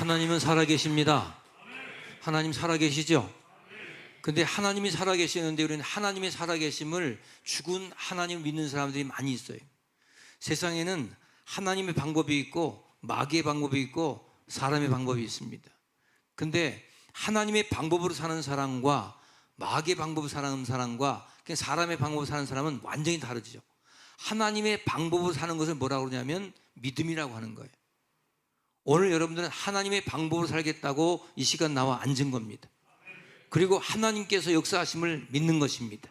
하나님은 살아계십니다. 하나님 살아계시죠? 근데 하나님이 살아계시는데 우리는 하나님의 살아계심을 죽은 하나님을 믿는 사람들이 많이 있어요. 세상에는 하나님의 방법이 있고 마귀의 방법이 있고 사람의 방법이 있습니다. 근데 하나님의 방법으로 사는 사람과 마귀의 방법으로 사는 사람과 그냥 사람의 방법으로 사는 사람은 완전히 다르죠. 하나님의 방법으로 사는 것을 뭐라고 그러냐면 믿음이라고 하는 거예요. 오늘 여러분들은 하나님의 방법으로 살겠다고 이 시간 나와 앉은 겁니다. 그리고 하나님께서 역사하심을 믿는 것입니다.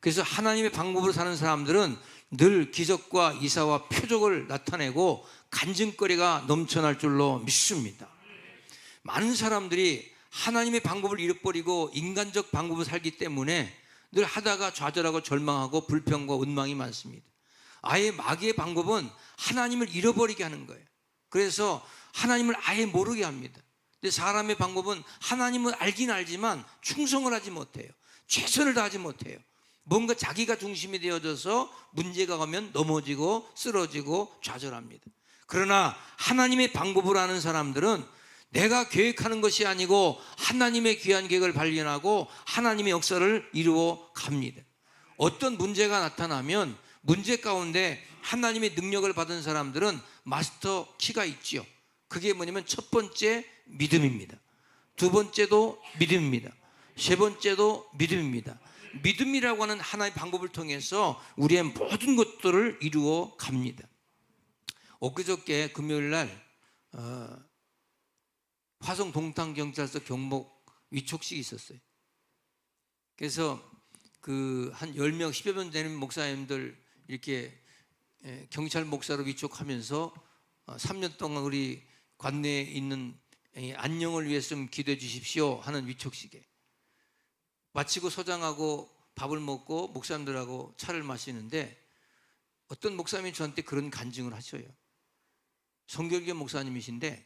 그래서 하나님의 방법으로 사는 사람들은 늘 기적과 이사와 표적을 나타내고 간증거리가 넘쳐날 줄로 믿습니다. 많은 사람들이 하나님의 방법을 잃어버리고 인간적 방법을 살기 때문에 늘 하다가 좌절하고 절망하고 불평과 원망이 많습니다. 아예 마귀의 방법은 하나님을 잃어버리게 하는 거예요. 그래서 하나님을 아예 모르게 합니다. 근데 사람의 방법은 하나님은 알긴 알지만 충성을 하지 못해요. 최선을 다하지 못해요. 뭔가 자기가 중심이 되어져서 문제가 가면 넘어지고 쓰러지고 좌절합니다. 그러나 하나님의 방법을 아는 사람들은 내가 계획하는 것이 아니고 하나님의 귀한 계획을 발견하고 하나님의 역사를 이루어 갑니다. 어떤 문제가 나타나면 문제 가운데 하나님의 능력을 받은 사람들은 마스터 키가 있지요. 그게 뭐냐면 첫 번째 믿음입니다. 두 번째도 믿음입니다. 세 번째도 믿음입니다. 믿음이라고 하는 하나의 방법을 통해서 우리의 모든 것들을 이루어 갑니다. 엊그저께 금요일 날 어, 화성 동탄 경찰서 경목 위촉식이 있었어요. 그래서 그 한 10명, 10여 명 되는 목사님들 이렇게 예, 경찰 목사로 위촉하면서 3년 동안 우리 관내에 있는 이 안녕을 위해서 좀 기도해 주십시오 하는 위촉식에 마치고 소장하고 밥을 먹고 목사님들하고 차를 마시는데 어떤 목사님이 저한테 그런 간증을 하셔요. 성결교 목사님이신데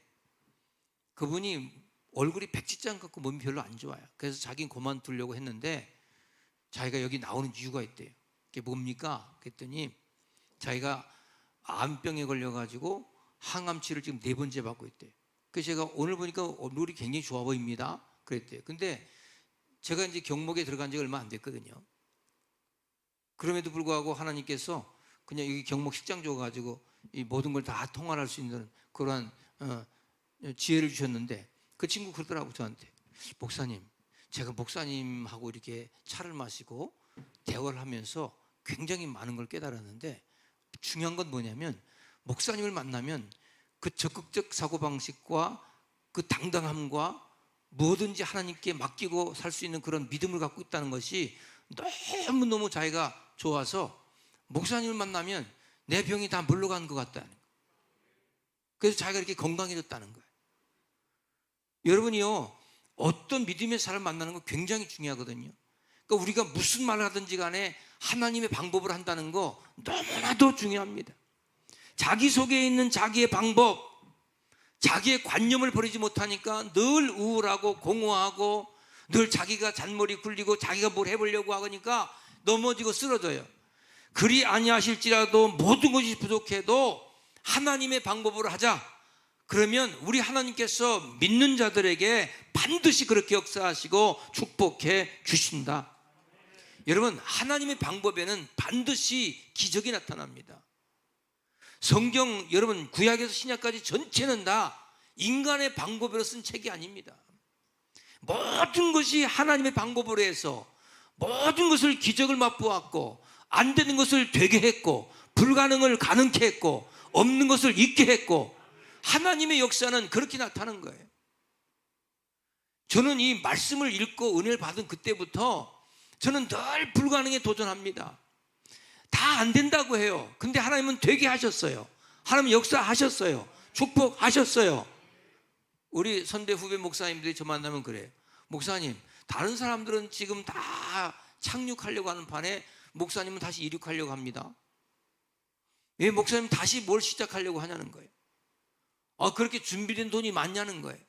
그분이 얼굴이 백지장 같고 몸이 별로 안 좋아요. 그래서 자기는 그만두려고 했는데 자기가 여기 나오는 이유가 있대요. 그게 뭡니까? 그랬더니 자기가 암병에 걸려가지고 항암치를 지금 네 번째 받고 있대요. 그래서 제가 오늘 보니까 얼굴이 굉장히 좋아 보입니다. 그랬대요. 근데 제가 이제 경목에 들어간 지 얼마 안 됐거든요. 그럼에도 불구하고 하나님께서 그냥 여기 경목 식장 줘가지고 이 모든 걸 다 통할할 수 있는 그러한 어, 지혜를 주셨는데 그 친구 그러더라고 저한테 목사님 제가 목사님하고 이렇게 차를 마시고 대화를 하면서 굉장히 많은 걸 깨달았는데 중요한 건 뭐냐면 목사님을 만나면 그 적극적 사고방식과 그 당당함과 뭐든지 하나님께 맡기고 살 수 있는 그런 믿음을 갖고 있다는 것이 너무너무 자기가 좋아서 목사님을 만나면 내 병이 다 물러가는 것 같다는 거예요. 그래서 자기가 이렇게 건강해졌다는 거예요. 여러분이요, 어떤 믿음의 사람을 만나는 거 굉장히 중요하거든요. 그러니까 우리가 무슨 말을 하든지 간에 하나님의 방법을 한다는 거 너무나도 중요합니다. 자기 속에 있는 자기의 방법, 자기의 관념을 버리지 못하니까 늘 우울하고 공허하고 늘 자기가 잔머리 굴리고 자기가 뭘 해보려고 하니까 넘어지고 쓰러져요. 그리 아니하실지라도 모든 것이 부족해도 하나님의 방법으로 하자. 그러면 우리 하나님께서 믿는 자들에게 반드시 그렇게 역사하시고 축복해 주신다. 여러분, 하나님의 방법에는 반드시 기적이 나타납니다. 성경 여러분 구약에서 신약까지 전체는 다 인간의 방법으로 쓴 책이 아닙니다. 모든 것이 하나님의 방법으로 해서 모든 것을 기적을 맛보았고 안 되는 것을 되게 했고 불가능을 가능케 했고 없는 것을 있게 했고 하나님의 역사는 그렇게 나타나는 거예요. 저는 이 말씀을 읽고 은혜를 받은 그때부터 저는 늘 불가능에 도전합니다. 다 안 된다고 해요. 근데 하나님은 되게 하셨어요. 하나님 역사하셨어요. 축복하셨어요. 우리 선배 후배 목사님들이 저 만나면 그래요. 목사님, 다른 사람들은 지금 다 착륙하려고 하는 판에 목사님은 다시 이륙하려고 합니다. 왜 목사님 다시 뭘 시작하려고 하냐는 거예요. 아, 그렇게 준비된 돈이 많냐는 거예요.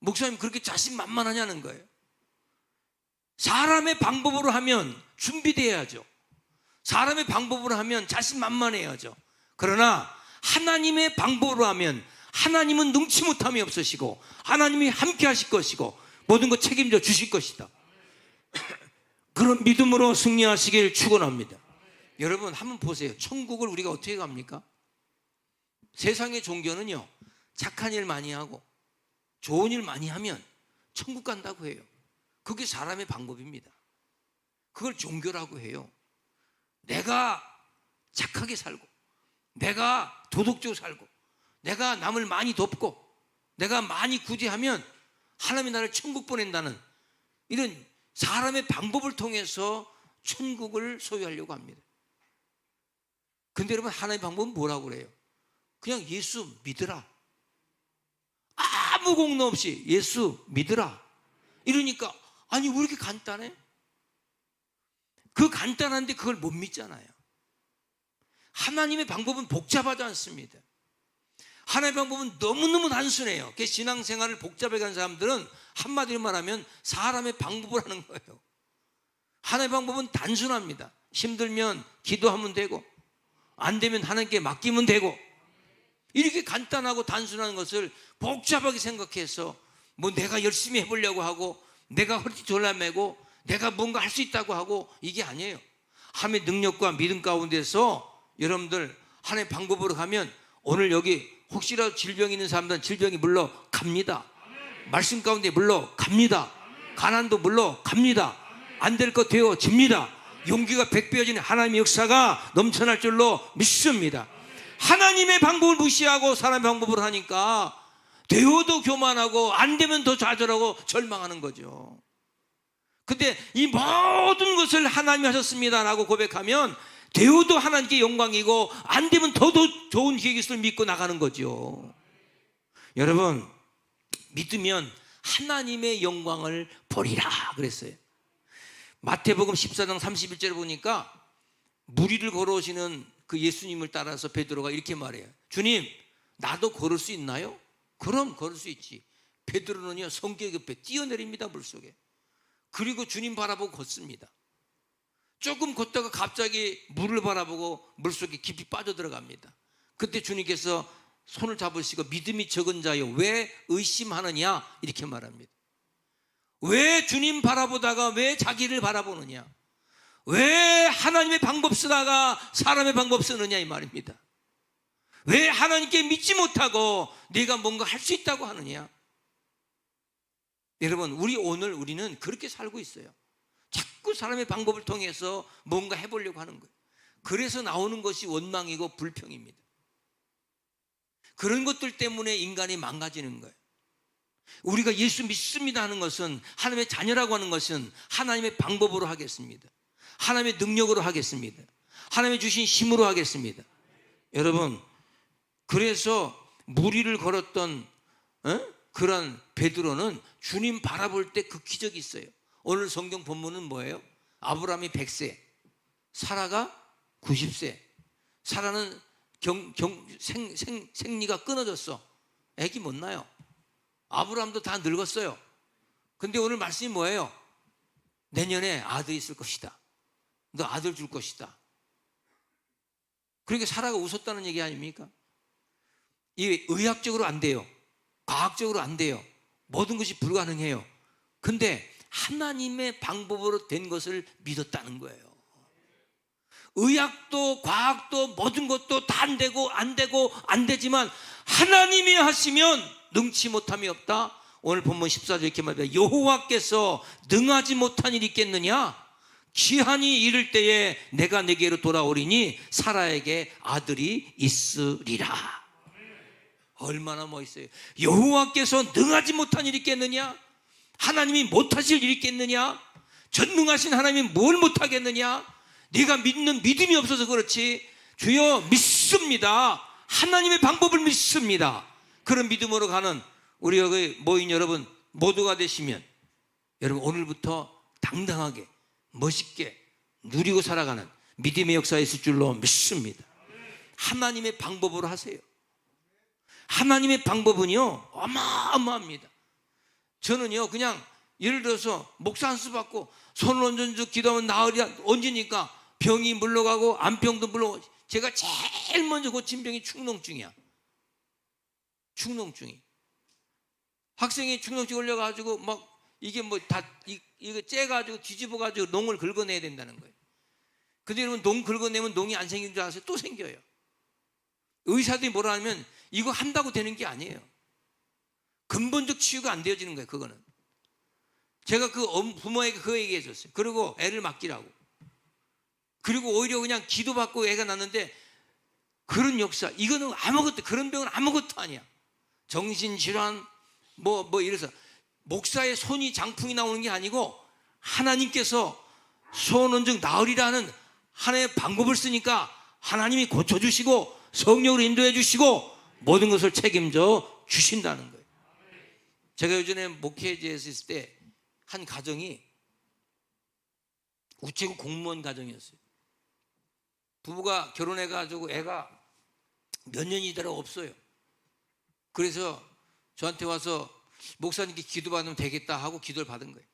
목사님 그렇게 자신만만하냐는 거예요. 사람의 방법으로 하면 준비돼야죠. 사람의 방법으로 하면 자신만만해야죠. 그러나 하나님의 방법으로 하면 하나님은 능치 못함이 없으시고 하나님이 함께 하실 것이고 모든 것 책임져 주실 것이다. 그런 믿음으로 승리하시길 축원합니다. 여러분 한번 보세요. 천국을 우리가 어떻게 갑니까? 세상의 종교는요. 착한 일 많이 하고 좋은 일 많이 하면 천국 간다고 해요. 그게 사람의 방법입니다. 그걸 종교라고 해요. 내가 착하게 살고 내가 도덕적으로 살고 내가 남을 많이 돕고 내가 많이 구제하면 하나님이 나를 천국 보낸다는 이런 사람의 방법을 통해서 천국을 소유하려고 합니다. 근데 여러분 하나님의 방법은 뭐라고 그래요? 그냥 예수 믿으라. 아무 공로 없이 예수 믿으라. 이러니까 아니 왜 이렇게 간단해? 그 간단한데 그걸 못 믿잖아요. 하나님의 방법은 복잡하지 않습니다. 하나님의 방법은 너무너무 단순해요. 그 신앙생활을 복잡하게 한 사람들은 한마디로 말하면 사람의 방법을 하는 거예요. 하나님의 방법은 단순합니다. 힘들면 기도하면 되고, 안 되면 하나님께 맡기면 되고, 이렇게 간단하고 단순한 것을 복잡하게 생각해서 뭐 내가 열심히 해보려고 하고, 내가 허리 졸라매고, 내가 뭔가 할 수 있다고 하고, 이게 아니에요. 하나님의 능력과 믿음 가운데서 여러분들 하나님의 방법으로 가면 오늘 여기 혹시라도 질병이 있는 사람들은 질병이 물러 갑니다. 말씀 가운데 물러 갑니다. 가난도 물러 갑니다. 안 될 것 되어집니다. 용기가 백배어지는 하나님의 역사가 넘쳐날 줄로 믿습니다. 하나님의 방법을 무시하고 사람의 방법을 하니까 되어도 교만하고 안 되면 더 좌절하고 절망하는 거죠. 근데 이 모든 것을 하나님이 하셨습니다라고 고백하면 되어도 하나님께 영광이고 안 되면 더더 좋은 있을 믿고 나가는 거죠. 여러분 믿으면 하나님의 영광을 보리라 그랬어요. 마태복음 14장 31절에 보니까 무리를 걸어오시는 그 예수님을 따라서 베드로가 이렇게 말해요. 주님, 나도 걸을 수 있나요? 그럼 걸을 수 있지. 베드로는요 성격이 급해 뛰어내립니다 물 속에. 그리고 주님 바라보고 걷습니다. 조금 걷다가 갑자기 물을 바라보고 물 속에 깊이 빠져 들어갑니다. 그때 주님께서 손을 잡으시고 믿음이 적은 자여 왜 의심하느냐 이렇게 말합니다. 왜 주님 바라보다가 왜 자기를 바라보느냐? 왜 하나님의 방법 쓰다가 사람의 방법 쓰느냐 이 말입니다. 왜 하나님께 믿지 못하고 네가 뭔가 할 수 있다고 하느냐? 여러분, 우리 오늘 우리는 그렇게 살고 있어요. 자꾸 사람의 방법을 통해서 뭔가 해보려고 하는 거예요. 그래서 나오는 것이 원망이고 불평입니다. 그런 것들 때문에 인간이 망가지는 거예요. 우리가 예수 믿습니다 하는 것은 하나님의 자녀라고 하는 것은 하나님의 방법으로 하겠습니다. 하나님의 능력으로 하겠습니다. 하나님의 주신 힘으로 하겠습니다. 여러분, 그래서 무리를 걸었던 어? 그런 베드로는 주님 바라볼 때 그 기적이 있어요. 오늘 성경 본문은 뭐예요? 아브라함이 100세, 사라가 90세. 사라는 경, 경, 생, 생, 생리가 끊어졌어. 애기 못 나요. 아브라함도 다 늙었어요. 근데 오늘 말씀이 뭐예요? 내년에 아들이 있을 것이다. 너 아들 줄 것이다. 그러니까 사라가 웃었다는 얘기 아닙니까? 이 의학적으로 안 돼요. 과학적으로 안 돼요. 모든 것이 불가능해요. 근데 하나님의 방법으로 된 것을 믿었다는 거예요. 의학도 과학도 모든 것도 다 안 되고 안 되고 안 되지만 하나님이 하시면 능치 못함이 없다. 오늘 본문 14절 이렇게 말합니다. 여호와께서 능하지 못한 일이 있겠느냐? 기한이 이를 때에 내가 내게로 돌아오리니 사라에게 아들이 있으리라. 얼마나 멋있어요. 여호와께서 능하지 못한 일이 있겠느냐? 하나님이 못하실 일이 있겠느냐? 전능하신 하나님이 뭘 못하겠느냐? 네가 믿는 믿음이 없어서 그렇지. 주여 믿습니다. 하나님의 방법을 믿습니다. 그런 믿음으로 가는 우리 여기 모인 여러분 모두가 되시면 여러분 오늘부터 당당하게 멋있게 누리고 살아가는 믿음의 역사에 있을 줄로 믿습니다. 하나님의 방법으로 하세요. 하나님의 방법은요 어마어마합니다. 저는요 그냥 예를 들어서 목사 한 수 받고 손을 얹어주 기도하면 나으리라 얹으니까 병이 물러가고 안병도 물러가고 제가 제일 먼저 고친 병이 축농증이야. 축농증이. 학생이 축농증 올려가지고 막 이게 뭐 다 이거 째가지고 뒤집어가지고 농을 긁어내야 된다는 거예요. 근데 여러분 농 긁어내면 농이 안 생긴 줄 아세요? 또 생겨요. 의사들이 뭐라 하면 이거 한다고 되는 게 아니에요. 근본적 치유가 안 되어지는 거예요. 그거는. 제가 그 엄- 부모에게 그거 얘기해 줬어요. 그리고 애를 맡기라고. 그리고 오히려 그냥 기도받고 애가 났는데 그런 역사 이거는 아무것도 그런 병은 아무것도 아니야. 정신질환 뭐 뭐 이래서 목사의 손이 장풍이 나오는 게 아니고 하나님께서 소원언증 나으리라는 하나의 방법을 쓰니까 하나님이 고쳐주시고 성령으로 인도해 주시고 모든 것을 책임져 주신다는 거예요. 제가 요전에 목회지에서 있을 때 한 가정이 우체국 공무원 가정이었어요. 부부가 결혼해 가지고 애가 몇 년이더라 없어요. 그래서 저한테 와서 목사님께 기도 받으면 되겠다 하고 기도를 받은 거예요.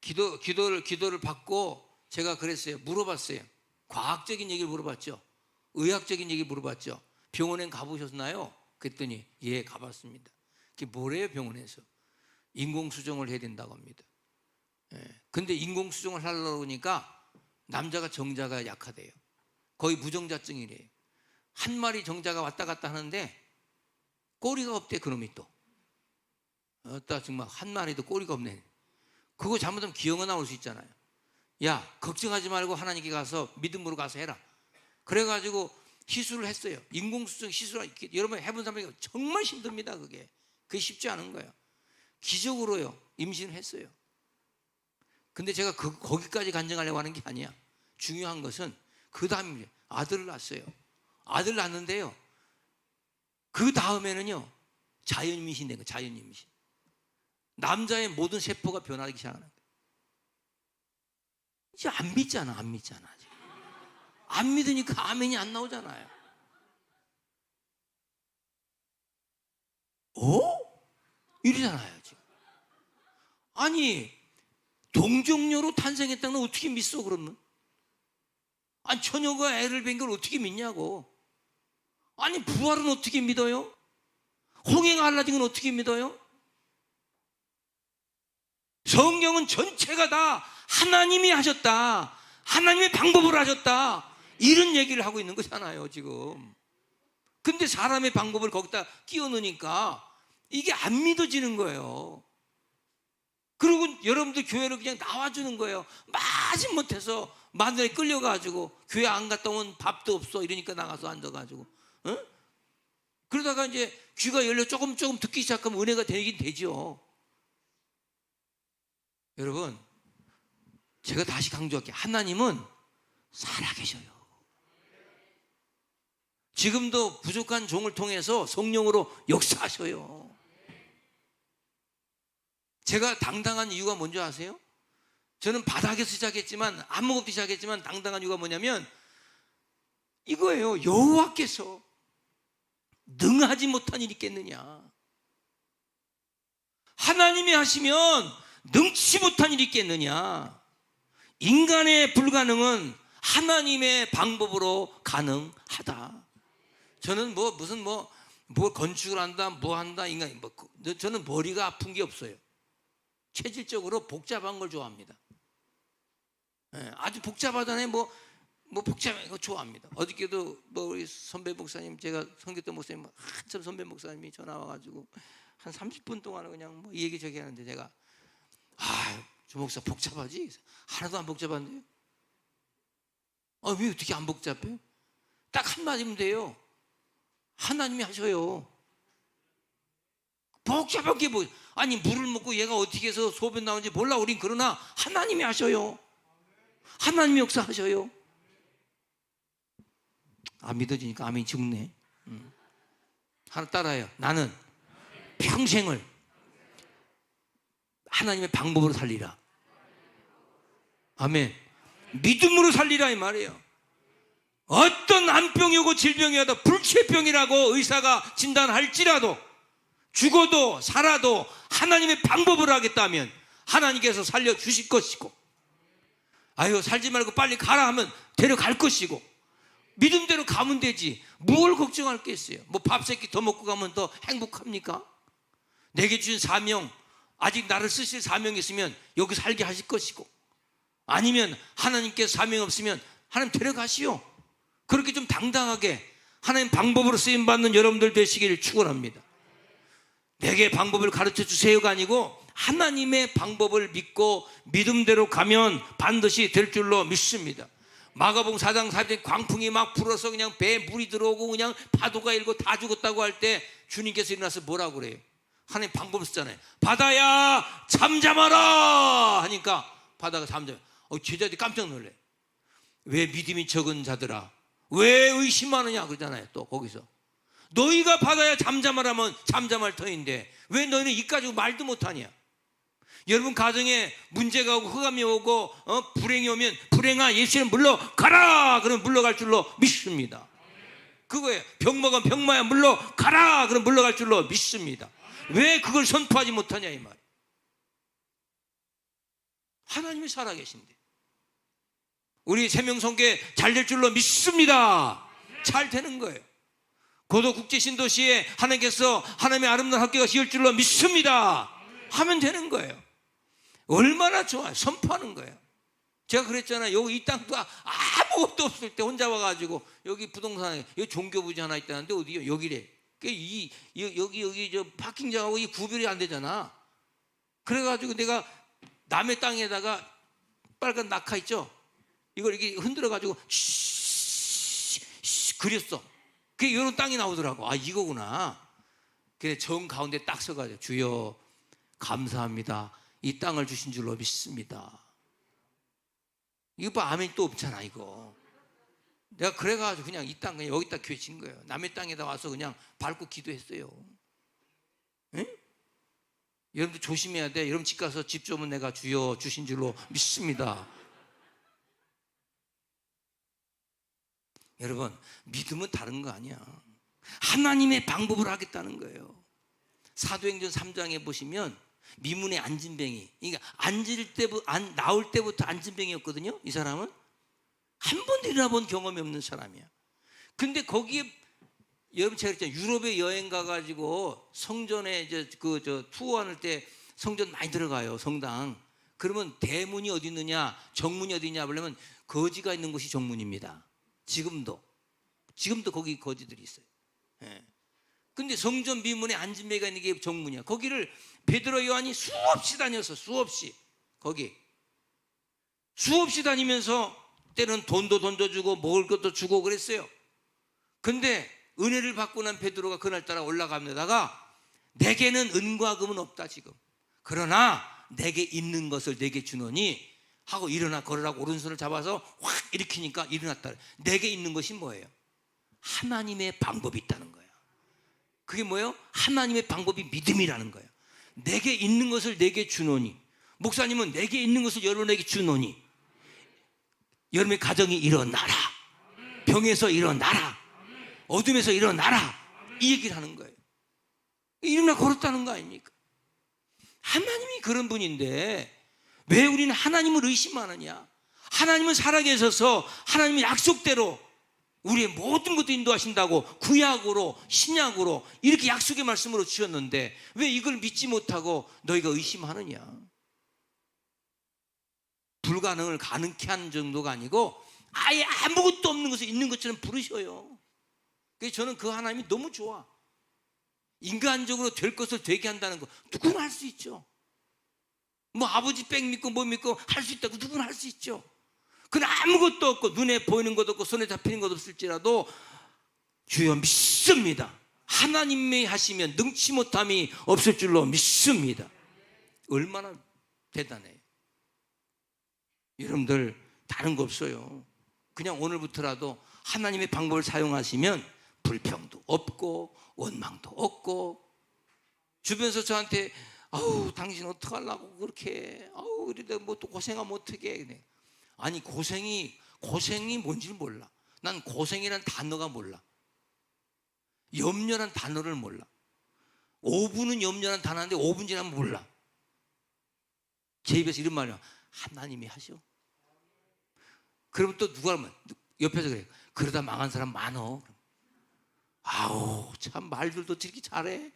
기도 기도를 기도를 받고 제가 그랬어요. 물어봤어요. 과학적인 얘기를 물어봤죠. 의학적인 얘기 물어봤죠. 병원에 가보셨나요? 그랬더니 예 가봤습니다. 그게 뭐래요 병원에서? 인공 수정을 해야 된다고 합니다. 예. 근데 인공 수정을 하려고 그러니까 남자가 정자가 약하대요. 거의 무정자증이래요. 한 마리 정자가 왔다 갔다 하는데 꼬리가 없대 그놈이 또. 어따 정말 한 마리도 꼬리가 없네. 그거 잘못하면 기형이 나올 수 있잖아요. 야 걱정하지 말고 하나님께 가서 믿음으로 가서 해라. 그래가지고 시술을 했어요. 인공수정 시술 여러분 해본 사람이 정말 힘듭니다. 그게 그게 쉽지 않은 거예요. 기적으로요 임신을 했어요. 근데 제가 그, 거기까지 간증하려고 하는 게 아니야. 중요한 것은 그 다음에 아들을 낳았어요. 아들 낳는데요. 그 다음에는요 자연 임신 된 거, 자연 임신. 남자의 모든 세포가 변하기 시작하는 거예요. 이제 안 믿잖아, 안 믿잖아. 아직. 안 믿으니까 아멘이 안 나오잖아요. 어? 이러잖아요, 지금. 아니, 동정녀로 탄생했다는 걸 어떻게 믿어, 그러면? 아니, 처녀가 애를 뵌 걸 어떻게 믿냐고. 아니, 부활은 어떻게 믿어요? 홍해가 갈라진 건 어떻게 믿어요? 성경은 전체가 다 하나님이 하셨다. 하나님의 방법으로 하셨다. 이런 얘기를 하고 있는 거잖아요, 지금. 근데 사람의 방법을 거기다 끼워 넣으니까 이게 안 믿어지는 거예요. 그리고 여러분들 교회를 그냥 나와주는 거예요. 마지 못해서 마늘에 끌려가지고 교회 안 갔다 오면 밥도 없어 이러니까 나가서 앉아가지고, 응? 그러다가 이제 귀가 열려 조금 조금 듣기 시작하면 은혜가 되긴 되죠. 여러분, 제가 다시 강조할게요. 하나님은 살아계셔요. 지금도 부족한 종을 통해서 성령으로 역사하셔요. 제가 당당한 이유가 뭔지 아세요? 저는 바닥에서 시작했지만 아무것도 시작했지만 당당한 이유가 뭐냐면 이거예요. 여호와께서 능하지 못한 일이 있겠느냐? 하나님이 하시면 능치 못한 일이 있겠느냐? 인간의 불가능은 하나님의 방법으로 가능하다. 저는 뭐 무슨 뭐, 뭐 건축을 한다, 뭐 한다, 인간, 뭐, 그- 저는 머리가 아픈 게 없어요. 체질적으로 복잡한 걸 좋아합니다. 예, 아주 복잡하다네, 뭐, 뭐 복잡한 거 좋아합니다. 어저께도 뭐 우리 선배 목사님, 제가 성교도 목사님, 한참 선배 목사님이 전화 와가지고 한 30분 동안 그냥 뭐 이 얘기 저기 하는데 제가 아, 주 목사 복잡하지? 하나도 안 복잡한데요? 아, 왜 어떻게 안 복잡해? 딱 한마디면 돼요. 하나님이 하셔요. 복잡한 게 뭐, 아니, 물을 먹고 얘가 어떻게 해서 소변 나오는지 몰라. 우린 그러나 하나님이 하셔요. 하나님이 역사하셔요. 안 믿어지니까 아멘이 죽네. 음. 하나 따라해요. 나는 평생을 하나님의 방법으로 살리라. 아멘. 믿음으로 살리라 이 말이에요. 어떤 암병이 오고 질병이 와도 불치병이라고 의사가 진단할지라도 죽어도 살아도 하나님의 방법으로 하겠다면 하나님께서 살려 주실 것이고 아유 살지 말고 빨리 가라 하면 데려갈 것이고 믿음대로 가면 되지. 뭘 걱정할 게 있어요? 뭐 밥 세끼 더 먹고 가면 더 행복합니까? 내게 주신 사명, 아직 나를 쓰실 사명이 있으면 여기 살게 하실 것이고, 아니면 하나님께서 사명 없으면 하나님 데려가시오. 그렇게 좀 당당하게 하나님 방법으로 쓰임 받는 여러분들 되시기를 축원합니다. 내게 방법을 가르쳐 주세요가 아니고 하나님의 방법을 믿고 믿음대로 가면 반드시 될 줄로 믿습니다. 마가복음 4장 4절 광풍이 막 불어서 그냥 배에 물이 들어오고 그냥 파도가 일고 다 죽었다고 할 때 주님께서 일어나서 뭐라고 그래요? 하나님 방법을 쓰잖아요. 바다야 잠잠하라 하니까 바다가 잠잠. 어 제자들이 깜짝 놀래. 왜 믿음이 적은 자들아? 왜 의심하느냐 그러잖아요. 또 거기서 너희가 바다야 잠잠하라면 잠잠할 터인데 왜 너희는 이까지 말도 못하냐? 여러분 가정에 문제가 오고 흑암이 오고 어, 불행이 오면 불행아 예수님 물러가라 그럼 물러갈 줄로 믿습니다. 그거예요. 병 먹은 병마야 물러가라 그럼 물러갈 줄로 믿습니다. 왜 그걸 선포하지 못하냐 이 말. 하나님이 살아계신데 우리 세명성계 잘 될 줄로 믿습니다. 잘 되는 거예요. 고도 국제 신도시에 하나님께서 하나님의 아름다운 학교가 지을 줄로 믿습니다. 하면 되는 거예요. 얼마나 좋아요. 선포하는 거예요. 제가 그랬잖아요. 여기 이 땅도 아무것도 없을 때 혼자 와가지고 여기 부동산에 여기 종교부지 하나 있다는데 어디요? 여기래. 그 이, 이- 여기 여기 저 파킹장하고 이 구별이 안 되잖아. 그래가지고 내가 남의 땅에다가 빨간 낙하 있죠. 이걸 이렇게 흔들어 가지고 쉬, 쉬, 그렸어. 그게 이런 땅이 나오더라고. 아 이거구나. 그래 정 가운데 딱 서가지고 주여 감사합니다. 이 땅을 주신 줄로 믿습니다. 이거 봐 아멘 또 없잖아 이거. 내가 그래가지고 그냥 이 땅 그냥 여기다 교회 진 거예요. 남의 땅에다 와서 그냥 밟고 기도했어요. 응? 여러분들 조심해야 돼. 여러분 집 가서 집 좀은 내가 주여 주신 줄로 믿습니다. 여러분 믿음은 다른 거 아니야. 하나님의 방법을 하겠다는 거예요. 사도행전 3장에 보시면 미문의 안진뱅이. 그러니까 앉을 때부 안 나올 때부터 안진뱅이였거든요. 이 사람은 한 번도 일어나 본 경험이 없는 사람이야. 근데 거기에 여러분 제가 그랬잖아요. 유럽에 여행 가가지고 성전에 이제 그 저 투어할 때 성전 많이 들어가요. 성당. 그러면 대문이 어디 있느냐, 정문이 어디 있냐 그러면 거지가 있는 곳이 정문입니다. 지금도 지금도 거기 거지들이 있어요. 예. 근데 성전 비문에 안진배가 있는 게 정문이야. 거기를 베드로 요한이 수없이 다녔어. 수없이 거기 수없이 다니면서 때는 돈도 던져주고 먹을 것도 주고 그랬어요. 근데 은혜를 받고 난 베드로가 그날따라 올라갑니다가 내게는 은과 금은 없다 지금. 그러나 내게 있는 것을 내게 주노니 하고 일어나 걸으라고 오른손을 잡아서 확 일으키니까 일어났다. 내게 있는 것이 뭐예요? 하나님의 방법이 있다는 거예요. 그게 뭐예요? 하나님의 방법이 믿음이라는 거예요. 내게 있는 것을 내게 주노니 목사님은 내게 있는 것을 여러분에게 주노니 여러분의 가정이 일어나라. 병에서 일어나라. 어둠에서 일어나라. 이 얘기를 하는 거예요. 일어나 걸었다는 거 아닙니까? 하나님이 그런 분인데 왜 우리는 하나님을 의심하느냐? 하나님은 살아계셔서 하나님의 약속대로 우리의 모든 것도 인도하신다고 구약으로 신약으로 이렇게 약속의 말씀으로 주셨는데 왜 이걸 믿지 못하고 너희가 의심하느냐? 불가능을 가능케 하는 정도가 아니고 아예 아무것도 없는 것을 있는 것처럼 부르셔요. 저는 그 하나님이 너무 좋아. 인간적으로 될 것을 되게 한다는 거 누구나 할 수 있죠. 뭐 아버지 백 믿고 뭐 믿고 할 수 있다고 누구나 할 수 있죠. 그는 아무것도 없고 눈에 보이는 것도 없고 손에 잡히는 것도 없을지라도 주여 믿습니다. 하나님이 하시면 능치 못함이 없을 줄로 믿습니다. 얼마나 대단해요. 여러분들 다른 거 없어요. 그냥 오늘부터라도 하나님의 방법을 사용하시면 불평도 없고 원망도 없고 주변에서 저한테 아우 당신 어떡하려고 그렇게 아우 이러다 뭐또 고생하면 어떡해. 아니 고생이 고생이 뭔지를 몰라 난 고생이란 단어가 몰라 염려란 단어를 몰라 5분은 염려란 단어인데 5분 지나면 몰라 제 입에서 이런 말이야 하나님이 하셔 그러면 또 누가 하면 옆에서 그래. 그러다 망한 사람 많어. 아우 참 말들도 저렇게 잘해.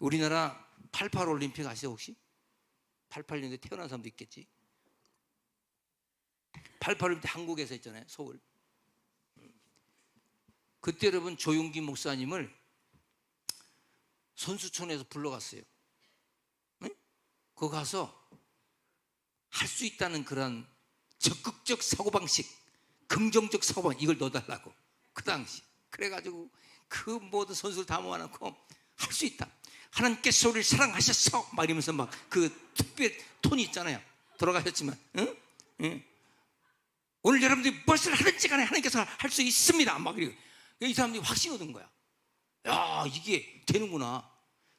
우리나라 88 올림픽 아시죠 혹시? 88년도에 태어난 사람도 있겠지. 88 올림픽 한국에서 했잖아요 서울. 그때 여러분 조용기 목사님을 선수촌에서 불러갔어요. 응? 거기 가서 할 수 있다는 그런 적극적 사고방식, 긍정적 사고방식 이걸 넣어달라고 그 당시 그래가지고 그 모든 선수를 다 모아놓고 할 수 있다. 하나님께서 우리를 사랑하셨어. 막 이러면서 막 그 특별 톤이 있잖아요. 돌아가셨지만, 응? 응? 오늘 여러분들이 무엇을 하든지 간에 하나님께서 할 수 있습니다. 막 이러고 이 사람들이 확신 얻은 거야. 야 이게 되는구나.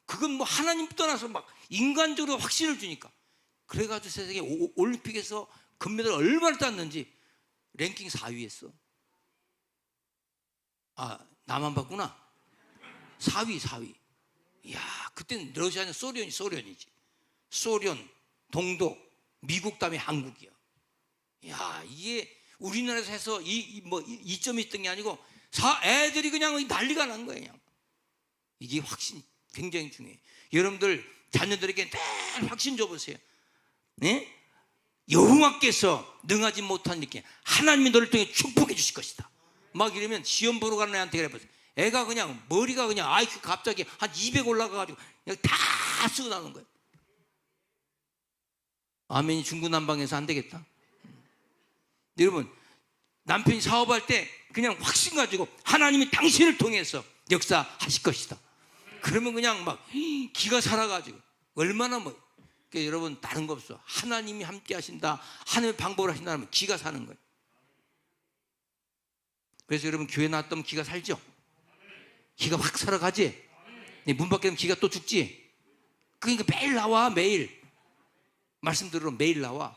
그건 뭐 하나님 떠나서 막 인간적으로 확신을 주니까. 그래가지고 세상에 오- 올림픽에서 금메달 얼마나 땄는지 랭킹 4위 했어. 아 나만 봤구나. 4위 4위. 이야 그때는 러시아는 소련이 소련이지. 소련, 동독, 미국 다음에 한국이야. 야 이게 우리나라에서 해서 이 뭐 이점이 있던 게 아니고 사 애들이 그냥 난리가 난 거예요. 이게 확신 굉장히 중요해요. 여러분들 자녀들에게 늘 확신 줘보세요. 네? 여호와께서 능하지 못한 이렇게 하나님이 너를 통해 축복해 주실 것이다. 막 이러면 시험 보러 가는 애한테 그래 보세요. 애가 그냥 머리가 그냥 아이큐 갑자기 한 200 올라가가지고 그냥 다 쓰고 나는 거예요. 아멘이 중구난방에서 안 되겠다. 여러분 남편이 사업할 때 그냥 확신 가지고 하나님이 당신을 통해서 역사하실 것이다. 그러면 그냥 막 기가 살아가지고 얼마나 뭐 그러니까 여러분 다른 거 없어. 하나님이 함께 하신다. 하나님의 방법을 하신다면 기가 사는 거예요. 그래서 여러분 교회 나왔다면 기가 살죠. 기가 확 살아가지. 네, 문 밖에 면 기가 또 죽지. 그러니까 매일 나와 매일 말씀 들으러 매일 나와.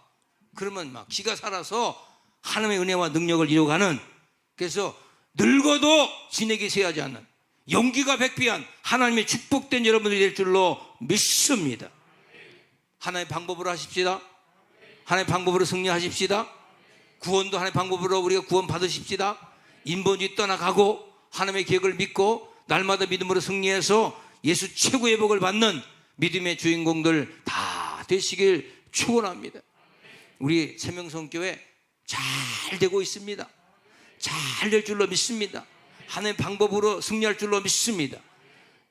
그러면 막 기가 살아서 하나님의 은혜와 능력을 이루어가는 그래서 늙어도 진에게 세하지 않는 용기가 백비한 하나님의 축복된 여러분들이 될 줄로 믿습니다. 하나의 방법으로 하십시다. 하나의 방법으로 승리하십시다. 구원도 하나의 방법으로 우리가 구원 받으십시다. 인본주의 떠나가고 하나님의 계획을 믿고 날마다 믿음으로 승리해서 예수 최고의 복을 받는 믿음의 주인공들 다 되시길 축원합니다. 우리 세명성교회 잘 되고 있습니다. 잘 될 줄로 믿습니다. 하나의 방법으로 승리할 줄로 믿습니다.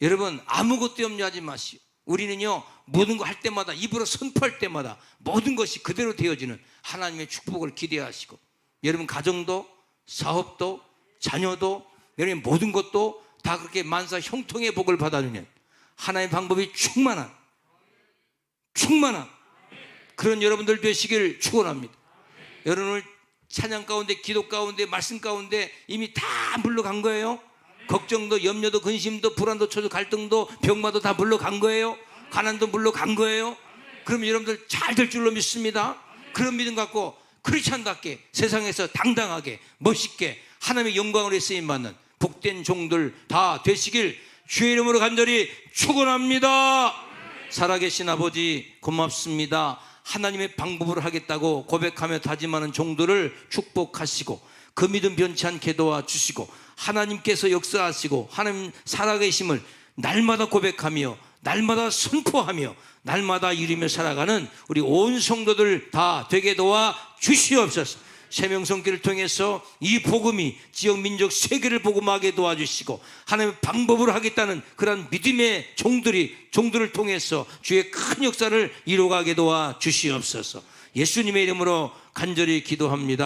여러분 아무것도 염려하지 마시오. 우리는요 모든 거 할 때마다 입으로 선포할 때마다 모든 것이 그대로 되어지는 하나님의 축복을 기대하시고 여러분 가정도 사업도 자녀도 여러분 모든 것도 다 그렇게 만사 형통의 복을 받아주는 하나의 방법이 충만한 충만한 그런 여러분들 되시길 축원합니다. 여러분을 찬양 가운데 기도 가운데 말씀 가운데 이미 다 물러간 거예요. 걱정도 염려도 근심도 불안도 초조 갈등도 병마도 다 물러간 거예요. 가난도 물러간 거예요. 그럼 여러분들 잘 될 줄로 믿습니다. 그런 믿음 갖고 크리스찬답게 세상에서 당당하게 멋있게 하나님의 영광을 쓰임 받는 복된 종들 다 되시길 주의 이름으로 간절히 축원합니다. 살아계신 아버지 고맙습니다. 하나님의 방법으로 하겠다고 고백하며 다짐하는 종들을 축복하시고 그 믿음 변치 않게 도와주시고 하나님께서 역사하시고 하나님 살아계심을 날마다 고백하며 날마다 선포하며 날마다 이루며 살아가는 우리 온 성도들 다 되게 도와 주시옵소서. 세명성기를 통해서 이 복음이 지역 민족 세계를 복음하게 도와주시고 하나님의 방법으로 하겠다는 그런 믿음의 종들이 종들을 통해서 주의 큰 역사를 이루어가게 도와 주시옵소서. 예수님의 이름으로 간절히 기도합니다.